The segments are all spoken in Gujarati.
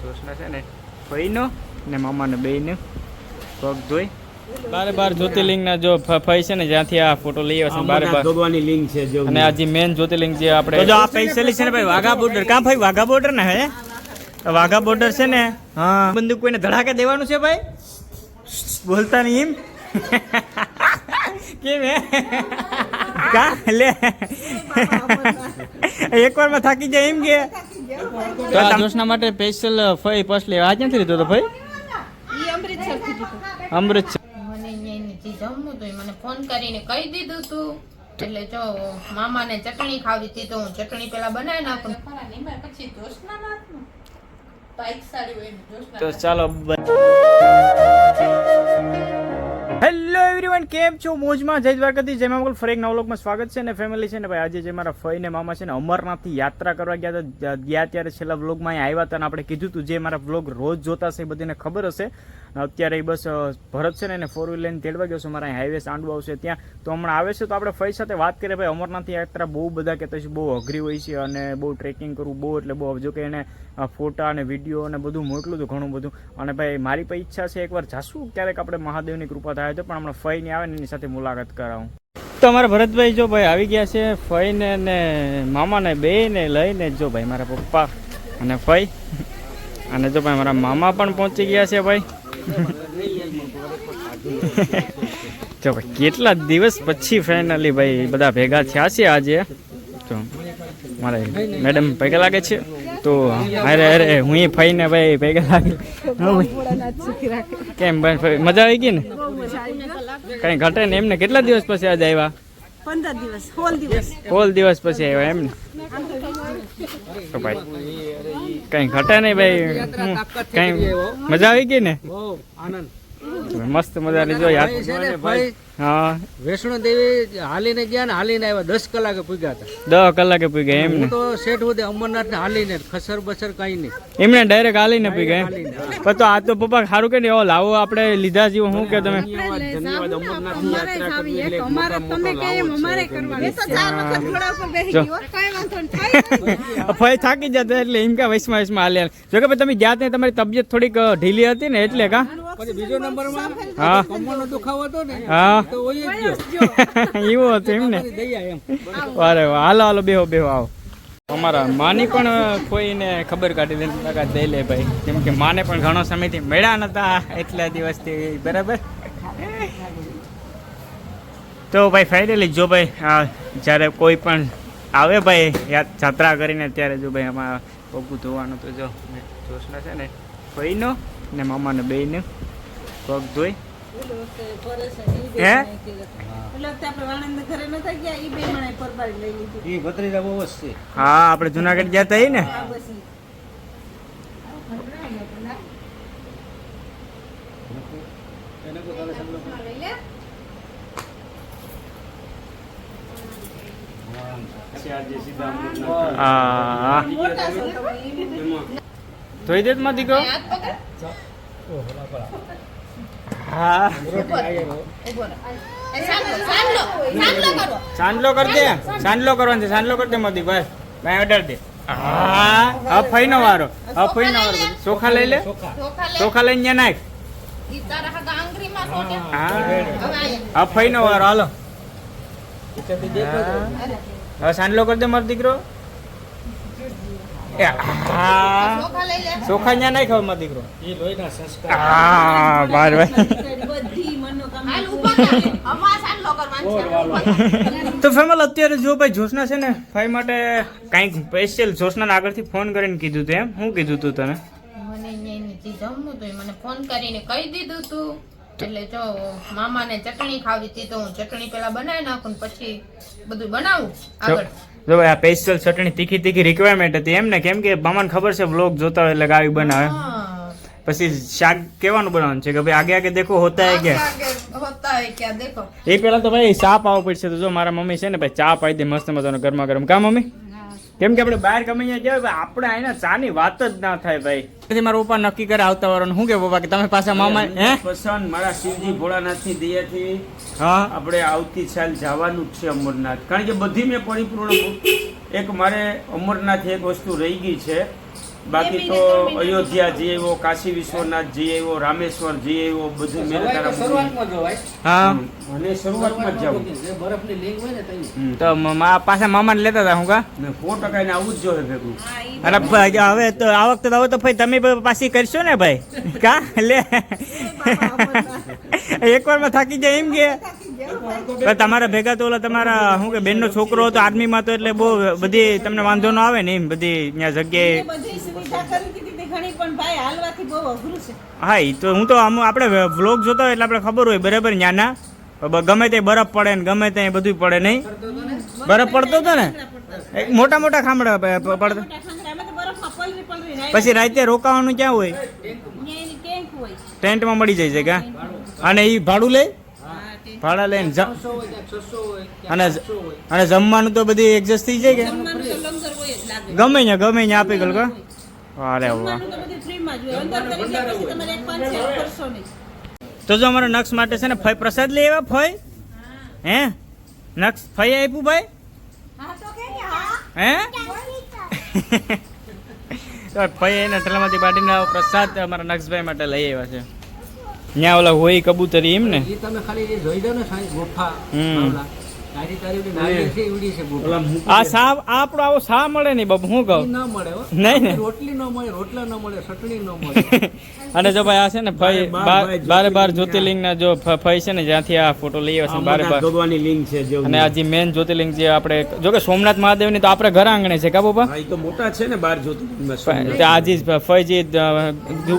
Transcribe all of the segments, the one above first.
જોશના છે ને ભાઈનો ને મામાને બેયને. પગ ધોઈ. બારે બાર જ્યોતિર્લિંગના જો ફ- ફઈ છે ને જ્યાંથી આ ફોટો લઈ આવશે છે બારે બાર. ભગવાનની લિંગ છે જો. અને આ જે મેન જ્યોતિર્લિંગ જે આપણે જો આ પૈસેલી છે ને ભાઈ વાઘા બોર્ડર કાં ભાઈ વાઘા બોર્ડર ને હે? આ વાઘા બોર્ડર છે ને હા. બંદૂક કોઈને ધડાકે દેવાનું છે ભાઈ? બોલતા નહીં એમ? કેમ હે? કા લે? એકવારમાં થાકી જાય એમ કે? તો આ જોશના માટે સ્પેશિયલ ફઈ પર્સલી આ ક્યાંથી લીધો તો ફઈ? અમૃતસર. મને જે જમવું હતું. મને ફોન કરીને કહી દીધું તું. એટલે જો મામાને ચટણી ખાવી હતી તો હું ચટણી પેલા બનાવી નાખું. પછી તો ચાલો હેલો એવરીવન કેમ છો? મોજમાં જય દ્વારકાથી જય મામગલ ફરી એક નવલોકમાં સ્વાગત છે ને ફેમિલી છે ને ભાઈ, આજે જે મારા ફઈ ને મામા છે ને અમરનાથથી યાત્રા કરવા ગયા હતા. ગયા ત્યારે છેલ્લા વ્લોગમાં અહીં આવ્યા હતા અને આપણે કીધું હતું, જે મારા વ્લોગ રોજ જોતા હશે એ બધીને ખબર હશે. અને અત્યારે એ બસ ભરત છે ને એને ફોર વ્હીલ લઈને તેડવા ગયો છે, મારા હાઈવે સાંડવું આવશે ત્યાં. તો હમણાં આવે છે તો આપણે ફઈ સાથે વાત કરીએ. ભાઈ અમરનાથ યાત્રા બહુ બધા કહેતા છે બહુ અઘરી હોય છે અને બહુ ટ્રેકિંગ કરવું બહુ એટલે બહુ જો કે એને ફોટા અને વીડિયો અને બધું મોકલું હતું ઘણું બધું. અને ભાઈ, મારી પણ ઈચ્છા છે એકવાર જાશું ક્યારેક આપણે મહાદેવની કૃપા થાય તો, પણ હમણાં ફઈ ને આવે ને એની સાથે મુલાકાત કરાવું. તો અમારા ભરતભાઈ જો ભાઈ આવી ગયા છે ફઈને ને મામાને બે ને લઈને જો ભાઈ મારા પપ્પા અને ફઈ. અને જો ભાઈ મારા મામા પણ પહોંચી ગયા છે ભાઈ. જો ભાઈ કેટલા દિવસ પછી ફાઇનલી ભાઈ બધા ભેગા થયા છે આજે? તો મારે મેડમ ભેગા લાગે છે. તો અરે અરે હું ફઈને ભાઈ ભેગા લાગે. કેમ ભાઈ મજા આવી ગઈ ને? કઈ ઘટે ને એમને કેટલા દિવસ પછી આજે આવ્યા? પંદર દિવસ દિવસ. હોલ દિવસ પછી આવ્યા એમને? તો ભાઈ કઈ ઘટે નહીં ભાઈ. કઈ મજા આવી ગઈ ને? આનંદ. મસ્ત મજાની જો યાદ ભાઈ હા. વૈષ્ણો દેવી હાલીને ગયા ને હાલીને આવ્યા. દસ કલાકે પૂગ્યા હતા. દસ કલાકે પૂગ્યા ગયા એમને તો શેઠ સુધી અમરનાથ ને હાલીને ખસર બસર કઈ નહીં. એમને ડાયરેક્ટ હાલીને પૂગ્યા ગયા એમ. પણ તો આ તો પપ્પા સારું કે નહીં? લાવો આપણે લીધા જેવું શું કે તમે? ફરી તમે કહે એમ અમારે કરવાનું તો ચાર વખત ઘોડા ઉપર બેસી જો. ગયો કઈ વાંધો નહીં ફઈ થાકી જતા એટલે એમ કે વૈષ્ણવ વૈષ્ણવ હાલ્યા. જો કે ભાઈ તમે ગયા ત્યાં તમારી તબિયત થોડીક ઢીલી હતી ને એટલે કા? પછી બીજો નંબર હા. કમરનો દુખાવો હતો ને હા. તો ઓય જ ગયો. એવું હતું એમ ને? અરે હાલો હાલો બેહો બેહો આવો. અમારા માની પણ કોઈને ખબર કાઢી દે દઈ લે ભાઈ. કેમ કે માને પણ ઘણો સમયથી મળ્યા નતા એટલા દિવસથી બરાબર? તો ભાઈ ફાઇનલી જો ભાઈ આ જ્યારે કોઈ પણ આવે ભાઈ યાદ જાત્રા કરીને ત્યારે જો ભાઈ આમાં પગું ધોવાનું તો જો જોશના છે ને ભાઈનો ને મામાને બેયને પગ ધોઈ. હે? એટલે આપણે વાણંદ ઘરે નતા ગયા ઈ બે મણે પરબારી લઈ લીધી. એ ભત્રીજા બહુ જ છે. હા આપણે જુનાગઢ ગયા હતા ને. હા ધોઈ દે માં દીકરો. હાથ પકડ. હા. સાંડલો કર દે. સાંડલો કરવાનો છે સાંડલો કર દે મોદી બસ. ભાઈ અડાડ દે. હા હવે ફઈનો વારો. અફઈ નો વારો. ચોખા લઈ લે? ચોખા લઈને ત્યાં નાખ. અફઈ ફઈનો વારો. હાલો. હવે સાંડલો કર દે મારો દીકરો. ચોખા લઈ લે ચોખા ત્યાં નાખ હવે દીકરો હા બાર ભાઈ. તો ફેમલ અત્યારે જો ભાઈ જોશના છે ને ભાઈ માટે કાંઈક સ્પેશિયલ જોશના આગળથી ફોન કરીને કીધું હતું એમ. શું કીધું તું તને? મને ફોન કરીને કહી દીધું તું. એટલે જો મામાને ચટણી ખાવી હતી તો હું ચટણી પેલા બનાવી નાખું પછી બધું બનાવું આગળ. જો આ સ્પેશિયલ ચટણી તીખી તીખી રિક્વાયરમેન્ટ હતી એમ ને કેમ કે મામાને ખબર છે વ્લોગ જોતા હોય એટલે ગાવી બનાવે. પછી શાક કેવાનું બનાવવાનું છે કે ભાઈ આગે આગે દેખો હોતા હે કે હોતા હે ક્યાં દેખો. એ પેલા તો ભાઈ ચા પાવો પડશે તો જો મારા મમ્મી છે ને ભાઈ ચા પાઈ દે મસ્ત મજાનો ગરમા ગરમ. કા મમ્મી? કેમ કે આપણે બહાર ત્યાં જાય ભાઈ આપણે આના ચાની વાત જ ના થાય ભાઈ. પછી મારા પપ્પા નક્કી કરે આવતા વારો શું કે પપ્પા કે તમે પાછા મામા હે? પસંદ મારા શિવજી ભોળાનાથની દયાથી હા. આપણે આવતી સાલ જવાનું જ છે અમરનાથ. કારણ કે બધી મેં પરિપૂર્ણ એક મારે અમરનાથ એક વસ્તુ રહી ગઈ છે. બાકી તો અયોધ્યા જઈ આવ્યો કાશી વિશ્વનાથ જઈ આવ્યો રામેશ્વર જઈ આવ્યો બધું મેં તારા હા. અને શરૂઆતમાં જ જાવું તો પાછા મામાને લેતા હતા હું કા? સો ટકા ને આવું જ જોઈએ ભેગું. અરે ભાઈ હવે તો આ વખતે તો હવે તો ભાઈ તમે પાછી કરશો ને ભાઈ? કા? લે. એકવારમાં થાકી જાય એમ કે. તમારા ભેગા તો ઓલા તમારા શું કે બેનનો છોકરો હતો આર્મીમાં તો એટલે બહુ બધી તમને વાંધો ન આવે ને એમ બધી ત્યાં જગ્યાએ. સુવિધા કરી દીધી ઘણી પણ ભાઈ હાલવાથી બહુ અઘરું છે. હા એ તો હું તો આમ આપણે વ્લોગ જોતા હોય એટલે આપણે ખબર હોય બરાબર ન્યાના? ગમે તે બરફ પડે ને ગમે તે બધું પડે નહીં? બરફ પડતો હતો ને? એક મોટા મોટા ખામડા પડતા. પછી રાતે રોકાવાનું ક્યાં હોય? ટેન્ટમાં મળી જાય છે કા? અને એ ભાડું લે. ભાડા લઈને અને અને જમવાનું તો બધી એડજસ્ટ થઈ જાય કે? ગમે ત્યાં ગમે ત્યાં આપી ગયો કા અરે વાહ. તો જ હોય. અંદર કરી જાય પછી તમારે એક પાંચ સેટ કરશો નહીં. તો જો અમારા નક્ષ માટે છે ને ફઈ પ્રસાદ લઈ આવ્યા? ફઈ? હે? નક્ષ ફઈ આપ્યું ભાઈ? હે તો ફઈ એના ઠેલામાંથી પાડીને પ્રસાદ અમારા નક્ષભાઈ માટે લઈ આવ્યા છે. ત્યાં ઓલા હોય કબૂતરી એમ ને? તમે ખાલી જોઈ દો ને સાહેબ ગુફા આ સા આ આપણો આવો સા મળે નહીં બાબુ હું કહું? ન મળે હો. નહીં ને રોટલી ન મળે રોટલા ન મળે ચટણી ન મળે. અને જો ભાઈ આ છે ને ફઈ બાર- બાર જ્યોતિર્લિંગ જ્યોતિર્લિંગ ના જો ફઈ છે ને જ્યાંથી આ ફોટો લઈ આવ્યા છે બારે બાર. ભગવાનની લિંગ છે જો અને આ જે મેન જ્યોતિર્લિંગ જે આપણે જો કે સોમનાથ મહાદેવની તો આપણે ઘર આંગણે છે કા બાબા હા, તો મોટા છે ને બાર જ્યોતિર્લિંગમાં સોમનાથ. આજે ફઈજી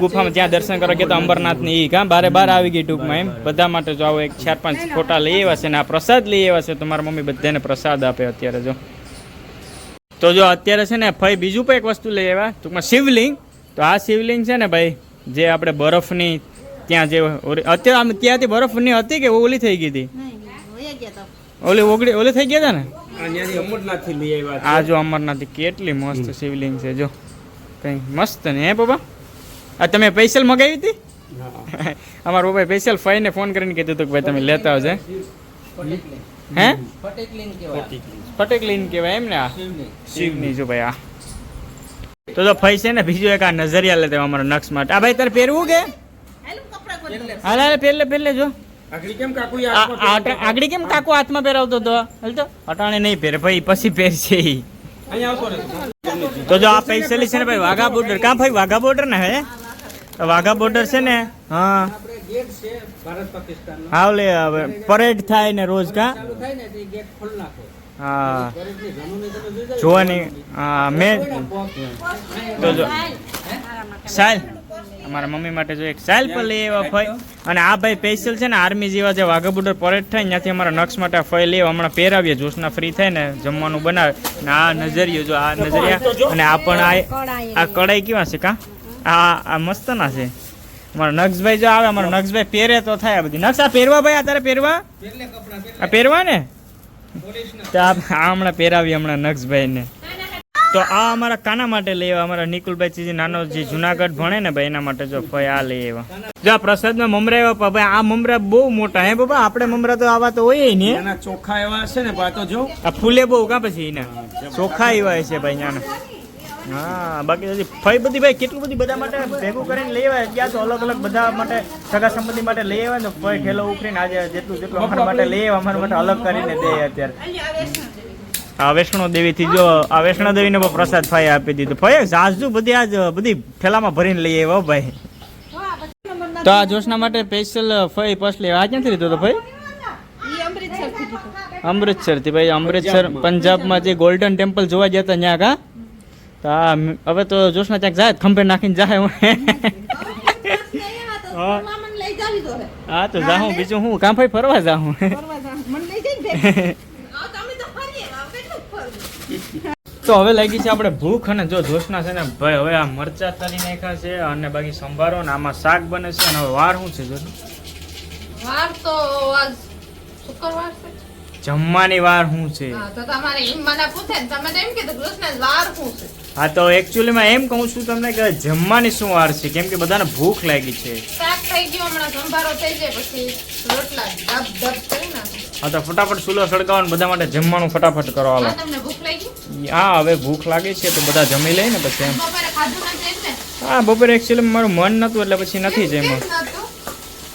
ગુફામાં ત્યાં દર્શન કરવા ગયા તો અંબરનાથની ઈ કા? બારે બાર આવી ગઈ ટૂંકમાં એમ. બધા માટે જો આવો એક ચાર પાંચ ફોટા લઈ આવ્યા છે ને આ પ્રસાદ લઈ આવ્યા છે તમારા મમ્મી બધાને પ્રસાદ આપે અત્યારે જો. તો જો અત્યારે છે ને ભાઈ બીજું પણ એક વસ્તુ લઈ આવ્યા. ટૂંકમાં શિવલિંગ. તો આ શિવલિંગ છે ને ભાઈ જે આપણે બરફની ત્યાં જે અત્યારે આમ ત્યાંથી બરફની હતી કે ઓલી થઈ ગઈ હતી? વયા ગયા તા. ઓલી ઓગળી ઓલી થઈ ગયા હતા ને? આ અમરનાથથી લઈ આવ્યા આ જો અમરનાથ કેટલી મસ્ત શિવલિંગ છે જો. કઈ મસ્ત ને હે બાબા? આ તમે પૈસલ મગાવી હતી? અમારો અમારા પપ્પાએ સ્પેશિયલ ફાઈને ફોન કરીને કીધું હતું કે ભાઈ તમે લેતા આવજો. હે? ફટેકલી કહેવાય. પટેકલીન કહેવાય એમ ને આ? શિવની. જો ભાઈ આ. તો તો ફઈ છે ને બીજું એક આ નજરિયા લેતા અમારા નક્ષ માટે. આ ભાઈ તારે પહેરવું કે? હાલે. હાલ પહેરલે પહેરલે જો. આગળ કેમ કાકુ હાથમાં આગળી કેમ કાકો હાથમાં પહેરાવતો હતો? હાલ તો. અટાણે નહીં પહેરે ભાઈ પછી પહેરશે. તો જો આ પૈસેલી છે ને ભાઈ વાઘા બોર્ડર કાં ભાઈ વાઘા બોર્ડર ને હે? તો વાઘા બોર્ડર છે ને? હા. ઓલે હવે પરેડ થાય ને રોજ કા? હા. જોવાની હા મેં તો જો. સાહેબ અમારા મમ્મી માટે જો એક સાયલ પર લઈ આવ્યા ફઈ. અને આ ભાઈ સ્પેશિયલ છે ને આર્મી જેવા જે વાઘા બોર્ડર પરેડ થાય ત્યાંથી અમારા નક્ષ માટે આ ફઈ લઈ આવ્યા. હમણાં પહેરાવીએ જોશના ફ્રી થાય ને જમવાનું બનાવે. ને આ નજરિયો જો આ નજરિયા. અને આ પણ આ આ કડાઈ કેવા છે કા? આ આ મસ્ત ના છે. અમારા નક્ષભાઈ જો આવે અમારા નક્ષભાઈ પહેરે તો થાય આ બધી. નક્ષ આ પહેરવા? ભાઈ અત્યારે પહેરવા. આ પહેરવા ને? તો આ હમણાં પહેરાવી હમણાં નક્ષભાઈને તો આ અમારા કાના માટે લઈ આવ્યા અમારા નિકુલભાઈ ચીજી નાનો જે જુનાગઢ ભણે ને ભાઈ એના માટે જો ભાઈ આ લઈ આવ્યા. જો આ પ્રસાદમાં મમરા એવા ભાઈ આ મમરા બહુ મોટા હે બાબા આપણે મમરા તો આવા તો હોય ને એના ચોખા એવા છે ને પા તો જો. આ ફૂલે બહુ કા પછી એના? ચોખા એવા છે ભાઈ ત્યાંના હા બાકી હજી ફઈ બધી ભાઈ કેટલું બધી બધા માટે ભેગું કરીને લઈ આવ્યા. ગયા તો અલગ અલગ બધા માટે સગા સંબંધી માટે લઈ આવ્યા ને ફઈ ઠેલો ઉખરીને આજે જેટલું જેટલું અમારા માટે લઈ આવ્યા અમારા માટે અલગ કરીને દે અત્યારે. આ વૈષ્ણો દેવી થી જો આ વૈષ્ણો પણ પ્રસાદ ફાઈ આપી દીધું. ફાઈ જાજુ બધી આજ બધી થેલામાં ભરીને લઈ આવ્યો ભાઈ. તો આ જોશના માટે સ્પેશિયલ ફઈ પર્સ લેવા. આ ક્યાંથી લીધો તો ભાઈ. અમૃતસરથી ભાઈ અમૃતસર પંજાબમાં જે ગોલ્ડન ટેમ્પલ જોવા ગયા હતા ત્યાં કા? તો આ હવે તો જોશના ક્યાંક જાય ખંભે નાખીને જાય હું. હા. તો હવે. હા તો જાઉં બીજું હું કામ ભાઈ ફરવા જાઉં. તો હવે લાગી છે આપણે ભૂખ અને જો જોશના છે ને ભાઈ હવે આ મરચા તરી નાખ્યા છે અને બાકી સંભારો ને આમાં શાક બને છે અને હવે વાર શું છે જો વાર તો આજ શુક્રવાર છે. જમવાની વાર શું છે? તો તમારે એમ મને પૂછે તમે એમ કીધું કૃષ્ણ વાર શું છે. હા તો એકચ્યુઅલીમાં એમ કહું છું તમને કે જમવાની શું વાર છે? કેમ કે બધાને ભૂખ લાગી છે. શાક થઈ ગયું હમણાં સંભારો થઈ જાય પછી રોટલા ડબ ડબ કરી નાખો હા તો ફટાફટ સુલો સળગાવો ને બધા માટે જમવાનું ફટાફટ કરો હાલો. હા તમને ભૂખ લાગી? હા હવે ભૂખ લાગે છે તો બધા જમી લે ને પછી એમ. બપોરે ખાધું નથી એટલે હા બપોરે એકચ્યુઅલી મારું મન નતું એટલે પછી નથી જમ્યું.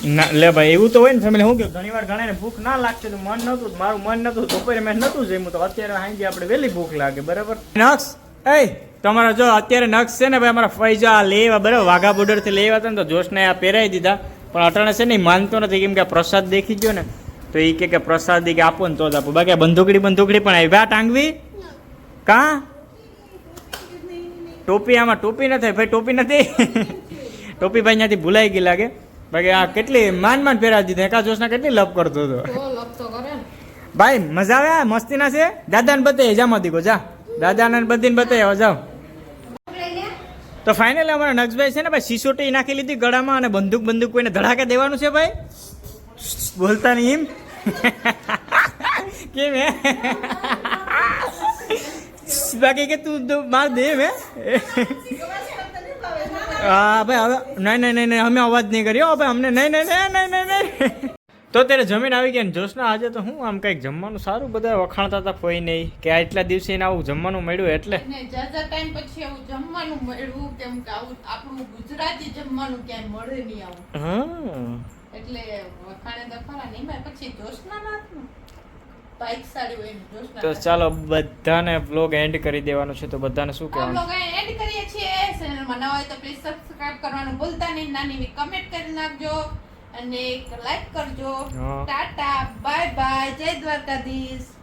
ના લે ભાઈ એવું તો હોય ને ફેમિલી હું કે ઘણી વાર ઘણા ભૂખ ના લાગશે તો મન નહોતું મારું મન નહોતું બપોરે મેં નહોતું જમ્યું તો અત્યારે સાંજે આપણે વહેલી ભૂખ લાગે બરાબર? નક્ષ એ તમારા જો અત્યારે નક્ષ છે ને ભાઈ અમારા ફૈજા લેવા બરાબર વાઘા બોર્ડરથી લેવા હતા ને તો જોશને આ પહેરાવી દીધા. પણ અટાણે છે ને માનતો નથી કેમ કે પ્રસાદ દેખી ગયો ને તો એ કે કે પ્રસાદ કે આપો ને તો જ આપો. બાકી આ બંદૂકડી બંદૂકડી પણ આવી. આ ટાંગવી કા? ટોપી આમાં ટોપી નથી ભાઈ ટોપી નથી? ટોપી ભાઈ ત્યાંથી ભૂલાઈ ગઈ લાગે. બાકી આ કેટલી માન માન પહેરાવી દીધી. એકા જોશના કેટલી લપ કરતો હતો. ને. ભાઈ મજા આવે મસ્તી ના છે? દાદાને બતાવી જામાં દીકો જા. દાદાને બધીને બતાવ્યો જાઓ. તો ફાઇનલી અમારા નક્ષભાઈ છે ને ભાઈ સિસોટી નાખી લીધી ગળામાં અને બંદૂક બંદૂક કોઈને ધડાકે દેવાનું છે ભાઈ? બોલતા નહીં એમ? કેમ હે? બાકી કે તું માર દે હે? હા ભાઈ હવે નહીં નહીં નહીં અમે અવાજ નહીં કર્યો ભાઈ અમને નહીં નહીં નહીં નહીં તો ત્યારે જમીન આવી ગયા ને જોશના આજે તો હું આમ કંઈક જમવાનું સારું બધા વખાણતા હતા કોઈ નહીં. કે આટલા દિવસે એને આવું જમવાનું મળ્યું એટલે? ને ટાઈમ પછી આવું જમવાનું મળ્યું કેમ કે આવું આપણું ગુજરાતી જમવાનું ક્યાંય મળે નહીં આવું. હા. એટલે વખાણે તો ખરા નહીં પછી જોશના નાથનું. ને તો ચાલો બધાને બ્લોગ એન્ડ કરી દેવાનો છે તો બધાને શું કહેવાનું? બ્લોગ એન્ડ કરીએ છીએ. ચેનલમાં નવા હોય તો પ્લીઝ સબસ્ક્રાઇબ કરવાનું ભૂલતા નહીં. નાની કમેન્ટ કરી નાખજો. અને એક લાઈક કરજો. ટાટા બાય બાય જય દ્વારકાધીશ.